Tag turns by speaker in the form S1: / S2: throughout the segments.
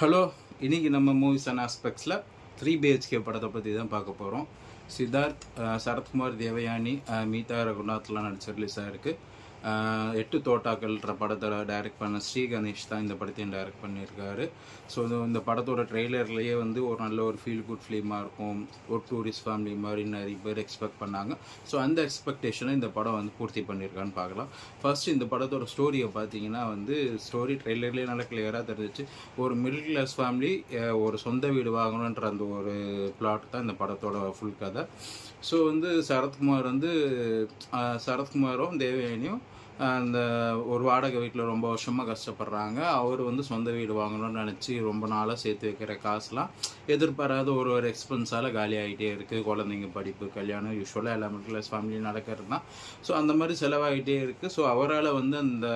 S1: Hello இன்னைக்கு நம்ம movies and ஆஸ்பெக்ட்ஸில் த்ரீ பிஹெச்கே படத்தை பற்றி தான் பார்க்க போகிறோம் சித்தார்த் சரத்குமார் தேவயானி மீதா ரகுநாத்லாம் நடிச்ச ரிலீஸ் ஆகிருக்கு எட்டு தோட்டாக்கள்ன்ற படத்தை டைரக்ட் பண்ண ஸ்ரீ கணேஷ் தான் இந்த படத்தையும் டைரக்ட் பண்ணியிருக்காரு. ஸோ இந்த படத்தோட ட்ரெய்லர்லேயே வந்து ஒரு நல்ல ஒரு ஃபீல் குட் ஃபிலிமாக இருக்கும். ஒரு டூரிஸ்ட் ஃபேமிலி மாதிரி நிறைய பேர் எக்ஸ்பெக்ட் பண்ணாங்க. ஸோ அந்த எக்ஸ்பெக்டேஷனை இந்த படம் வந்து பூர்த்தி பண்ணியிருக்கான்னு பார்க்கலாம். ஃபர்ஸ்ட் இந்த படத்தோட ஸ்டோரியை பார்த்தீங்கன்னா வந்து ஸ்டோரி ட்ரெய்லர்லேயே நல்லா கிளியராக தெரிஞ்சிச்சு. ஒரு மிடில் கிளாஸ் ஃபேமிலி ஒரு சொந்த வீடு வாங்கணுன்ற அந்த ஒரு பிளாட் தான் இந்த படத்தோட ஃபுல் கதை. ஸோ வந்து சரத்குமார் வந்து சரத்குமாரும் தேவயானியும் அந்த ஒரு வாடகை வீட்டில் ரொம்ப வருஷமாக கஷ்டப்படுறாங்க. அவர் வந்து சொந்த வீடு வாங்கணும்னு நினச்சி ரொம்ப நாளாக சேர்த்து வைக்கிற காசுலாம் எதிர்பாராத ஒரு ஒரு எக்ஸ்பென்ஸால் காலி ஆகிட்டே இருக்குது குழந்தைங்க படிப்பு கல்யாணம் யூஸ்வலாக எல்லா மிடில் கிளாஸ் ஃபேமிலியும் நடக்கிறது தான் ஸோ அந்த மாதிரி செலவாகிட்டே இருக்குது ஸோ அவரால் வந்து அந்த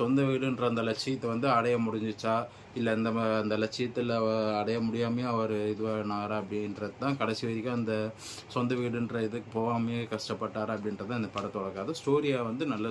S1: சொந்த வீடுன்ற அந்த லட்சியத்தை வந்து அடைய முடிஞ்சிச்சா? இல்லை அந்த அந்த லட்சியத்தில் அடைய முடியாமே அவர் இதுவானாரா அப்படின்றது தான் கடைசி வரைக்கும் அந்த சொந்த வீடுன்ற இதுக்கு போகாமையே கஷ்டப்பட்டாரா அப்படின்றது தான் இந்த படத்தோட கதை. ஸ்டோரியாக வந்து நல்ல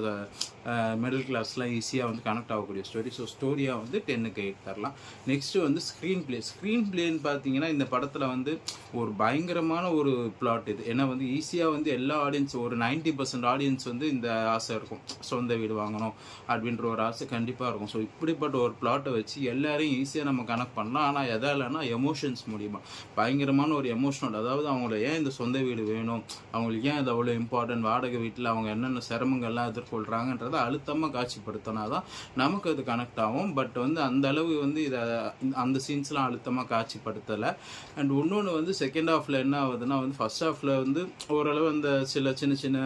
S1: மிடில் கிளாஸ்லாம் ஈஸியாக வந்து கனெக்ட் ஆகக்கூடிய ஸ்டோரி ஸோ ஸ்டோரியாக வந்து டென்னுக்கு எயிட் தரலாம். நெக்ஸ்ட்டு வந்து ஸ்க்ரீன் பிளே ஸ்க்ரீன் பிளேன்னு பார்த்தீங்கன்னா இந்த படத்தில் வந்து ஒரு பயங்கரமான ஒரு பிளாட் இது. ஏன்னா வந்து ஈஸியாக வந்து எல்லா ஆடியன்ஸ் ஒரு 90% பர்சன்ட் ஆடியன்ஸ் வந்து இந்த ஆசை இருக்கும். சொந்த வீடு வாங்கணும் அப்படின்ற ஒரு ஆசை கண்டிப்பாக இருக்கும். ஸோ இப்படிப்பட்ட ஒரு பிளாட்டை வச்சு எல்லாரையும் ஈஸியாக நம்ம கனெக்ட் பண்ணலாம். ஆனால் எதாலன்னா எமோஷன்ஸ் மூலியமாக பயங்கரமான ஒரு எமோஷனல் அதாவது அவங்கள ஏன் இந்த சொந்த வீடு வேணும்? அவங்களுக்கு ஏன் இது அவ்வளோ இம்பார்ட்டன்ட் வாடகை வீட்டில் அவங்க என்னென்ன சிரமங்கள்லாம் எதிர்கொள்கிறாங்க எதிர்கொள்கிறாங்கன்றதை அழுத்தமாக காட்சிப்படுத்தினா தான் நமக்கு அது கனெக்ட் ஆகும். பட் வந்து அந்த அளவு வந்து இதை அந்த சீன்ஸ்லாம் அழுத்தமாக காட்சிப்படுத்தலை. அண்ட் இன்னொன்று வந்து செகண்ட் ஹாஃபில் என்ன ஆகுதுன்னா வந்து ஃபர்ஸ்ட் ஹாஃபில் வந்து ஓரளவு அந்த சில சின்ன சின்ன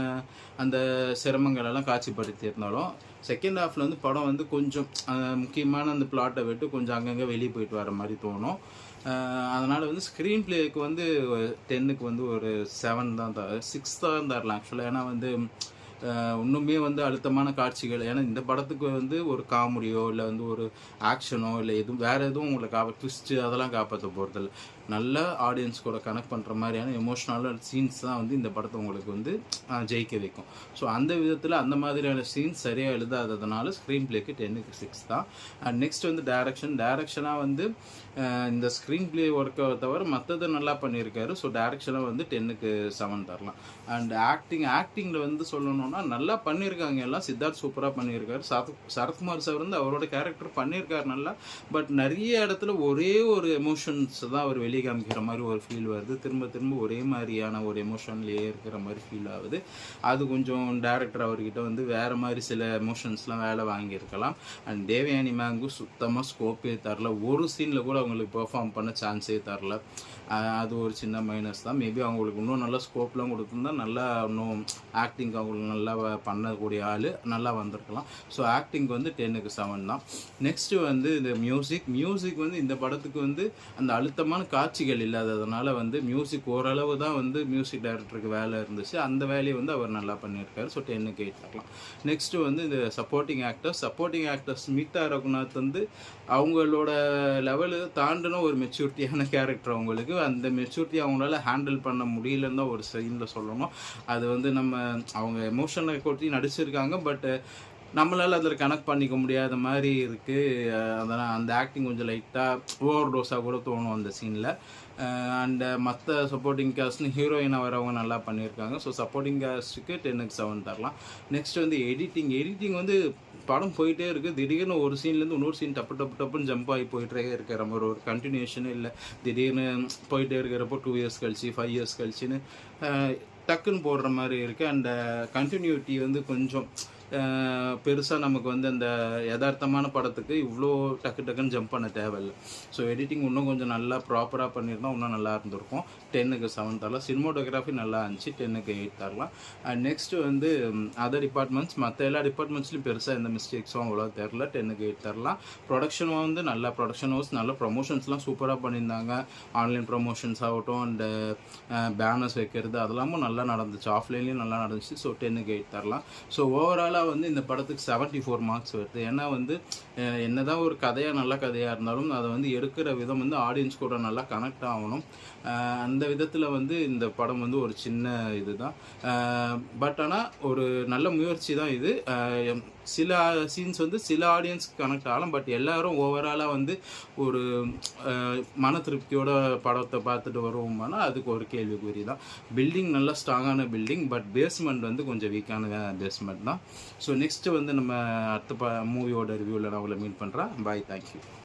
S1: அந்த சிரமங்கள் எல்லாம் காட்சிப்படுத்தியிருந்தாலும் செகண்ட் ஹாஃபில் வந்து படம் வந்து கொஞ்சம் முக்கியமான அந்த பிளாட்டை விட்டு கொஞ்சம் அங்கங்கே வெளியே போயிட்டு வர மாதிரி தோணும். அதனால் வந்து ஸ்க்ரீன் பிளேக்கு வந்து டென்னுக்கு வந்து ஒரு செவன் தான் தர சிக்ஸ் தான் தரலாம் ஆக்சுவலாக ஏன்னா வந்து இன்னுமே வந்து அழுத்தமான காட்சிகள். ஏன்னா இந்த படத்துக்கு வந்து ஒரு காமெடியோ இல்லை வந்து ஒரு ஆக்ஷனோ இல்லை எதுவும் வேறு எதுவும் உங்களை காப்ப ட்விஸ்ட்டு அதெல்லாம் காப்பாற்ற போகிறதில்ல நல்ல ஆடியன்ஸ் கூட கனெக்ட் பண்ணுற மாதிரியான எமோஷ்னலான சீன்ஸ் தான் வந்து இந்த படத்தை உங்களுக்கு வந்து ஜெயிக்க வைக்கும். ஸோ அந்த விதத்தில் அந்த மாதிரியான சீன்ஸ் சரியாக எழுதாததுனால ஸ்க்ரீன் பிளேக்கு டென்னுக்கு சிக்ஸ் தான். அண்ட் நெக்ஸ்ட் வந்து டேரக்ஷன் டேரக்ஷனாக வந்து இந்த ஸ்க்ரீன் பிளே ஒர்க்கை தவிர மற்றது நல்லா பண்ணியிருக்காரு. ஸோ டேரக்ஷனாக வந்து டென்னுக்கு செவன் தரலாம். அண்ட் ஆக்டிங் ஆக்டிங்கில் வந்து சொல்லணும்னா நல்லா பண்ணியிருக்காங்க எல்லாம் சித்தார்த் சூப்பராக பண்ணியிருக்காரு சரத் சரத்குமார் சார் வந்து அவரோட கேரக்டர் பண்ணியிருக்காரு நல்லா. பட் நிறைய இடத்துல ஒரே ஒரு எமோஷன்ஸ் தான் அவர் வெளியே காமிக்கிற மாதிரி ஒரு ஃபீல் வருது. திரும்ப திரும்ப ஒரே மாதிரியான ஒரு எமோஷன்லேயே இருக்கிற மாதிரி ஃபீல் ஆகுது. அது கொஞ்சம் டேரக்டர் அவர்கிட்ட வந்து வேறு மாதிரி சில எமோஷன்ஸ்லாம் வேலை வாங்கியிருக்கலாம். அண்ட் தேவயானி மேங்கு சுத்தமாக ஸ்கோப்பே தரல. ஒரு சீனில் கூட அவங்களுக்கு பெர்ஃபார்ம் பண்ண சான்ஸே தரல. அது ஒரு சின்ன மைனஸ் தான். மேபி அவங்களுக்கு இன்னும் நல்ல ஸ்கோப்லாம் கொடுத்துருந்தா நல்லா இன்னும் ஆக்டிங் அவங்களுக்கு நல்லா நல்லா பண்ணக்கூடிய ஆள் நல்லா வந்திருக்கலாம். ஸோ ஆக்டிங் வந்து டென்னுக்கு செவன் தான். நெக்ஸ்ட்டு வந்து இந்த மியூசிக் மியூசிக் வந்து இந்த படத்துக்கு வந்து அந்த அழுத்தமான காட்சிகள் இல்லாததுனால வந்து மியூசிக் ஓரளவு தான் வந்து மியூசிக் டைரக்டருக்கு வேலை இருந்துச்சு. அந்த வேலையை வந்து அவர் நல்லா பண்ணியிருக்காரு. ஸோ டென்னுக்கு எயிட் தரலாம் நெக்ஸ்ட்டு வந்து இந்த supporting actors supporting actors Meeta Raghunath வந்து அவங்களோட லெவலு தாண்டின ஒரு மெச்சூரிட்டியான கேரக்டர் அவங்களுக்கு. அந்த மெச்சூரிட்டி அவங்களால ஹேண்டில் பண்ண முடியலன்னு தான் ஒரு சீனில் சொல்லணும். அது வந்து நம்ம அவங்க எமோஷனை கொட்டி நடிச்சிருக்காங்க பட் நம்மளால் அதில் கனெக்ட் பண்ணிக்க முடியாத மாதிரி இருக்குது அதனால் அந்த ஆக்டிங் கொஞ்சம் லைட்டாக ஓவர் டோஸாக கூட தோணும் அந்த சீனில் அண்டு மற்ற சப்போர்ட்டிங் காஸ்ட்னு ஹீரோயினாக வரவங்க நல்லா பண்ணியிருக்காங்க. ஸோ சப்போர்ட்டிங் காஸ்ட்டுக்கு டென்னுக்கு செவன் தரலாம். நெக்ஸ்ட் வந்து எடிட்டிங் எடிட்டிங் வந்து படம் போயிட்டே இருக்குது திடீர்னு ஒரு சீன்லேருந்து இன்னொரு சீன் டப்பு டப்பு டப்புன்னு ஜம்ப் ஆகி போயிட்டே இருக்கிற மாதிரி ஒரு கண்டினியூஷனே இல்லை. திடீர்னு போயிட்டே இருக்கிறப்போ டூ இயர்ஸ் கழிச்சு ஃபைவ் இயர்ஸ் கழிச்சுன்னு டக்குன்னு போடுற மாதிரி இருக்குது அண்ட் கண்டினியூட்டி வந்து கொஞ்சம் பெருசாக நமக்கு வந்து அந்த யதார்த்தமான படத்துக்கு இவ்வளோ டக்கு டக்குன்னு ஜம்ப் பண்ண தேவையில்லை. ஸோ எடிட்டிங் இன்னும் கொஞ்சம் நல்லா ப்ராப்பராக பண்ணியிருந்தா இன்னும் நல்லா இருந்திருக்கும். டென்னுக்கு செவன் தரலாம். சினிமோட்டோகிராஃபி நல்லா இருந்துச்சு. டென்னுக்கு எயிட் தரலாம். அண்ட் நெக்ஸ்ட்டு வந்து அதர் டிபார்ட்மெண்ட்ஸ் மற்ற எல்லா டிபார்ட்மெண்ட்ஸ்லையும் பெருசாக எந்த மிஸ்டேக்ஸும் அவ்வளோ தெரில டென்னுக்கு எயிட் தரலாம். ப்ரொடக்ஷனும் வந்து நல்லா ப்ரொடக்ஷன் ஹவுஸ் நல்ல ப்ரொமோஷன்ஸ்லாம் சூப்பராக பண்ணியிருந்தாங்க. ஆன்லைன் ப்ரொமோஷன்ஸ் ஆகட்டும் அண்டு பேனர்ஸ் வைக்கிறது அதெல்லாமும் நல்லா நடந்துச்சு. ஆஃப்லைன்லேயும் நல்லா நடந்துச்சு. ஸோ டென்னுக்கு எயிட் தரலாம். ஸோ ஓவராலாக வந்து இந்த படத்துக்கு செவன்ட்டி ஃபோர் மார்க்ஸ் வருது. ஏன்னா வந்து என்ன என்னதான் ஒரு கதையாக நல்ல கதையாக இருந்தாலும் அதை வந்து எடுக்கிற விதம் வந்து ஆடியன்ஸ் கூட நல்லா கனெக்ட் ஆகணும். அந்த விதத்தில் வந்து இந்த படம் வந்து ஒரு சின்ன இதுதான். பட் ஆனால் ஒரு நல்ல முயற்சி தான் இது. சில சீன்ஸ் வந்து சில ஆடியன்ஸ்க்கு கனெக்ட் ஆகலாம் பட் எல்லாரும் ஓவராலாக வந்து ஒரு மன திருப்தியோட படத்தை பார்த்துட்டு வருவோம்னா அதுக்கு ஒரு கேள்விக்குறி தான் பில்டிங் நல்லா ஸ்ட்ராங்கான பில்டிங் பட் பேஸ்மெண்ட் வந்து கொஞ்சம் வீக்கான பேஸ்மெண்ட் தான். ஸோ நெக்ஸ்ட்டு வந்து நம்ம அடுத்த ப மூவியோட ரிவ்யூவில் நான் உங்களை மீட் பண்ணுறேன் பாய் தேங்க்யூ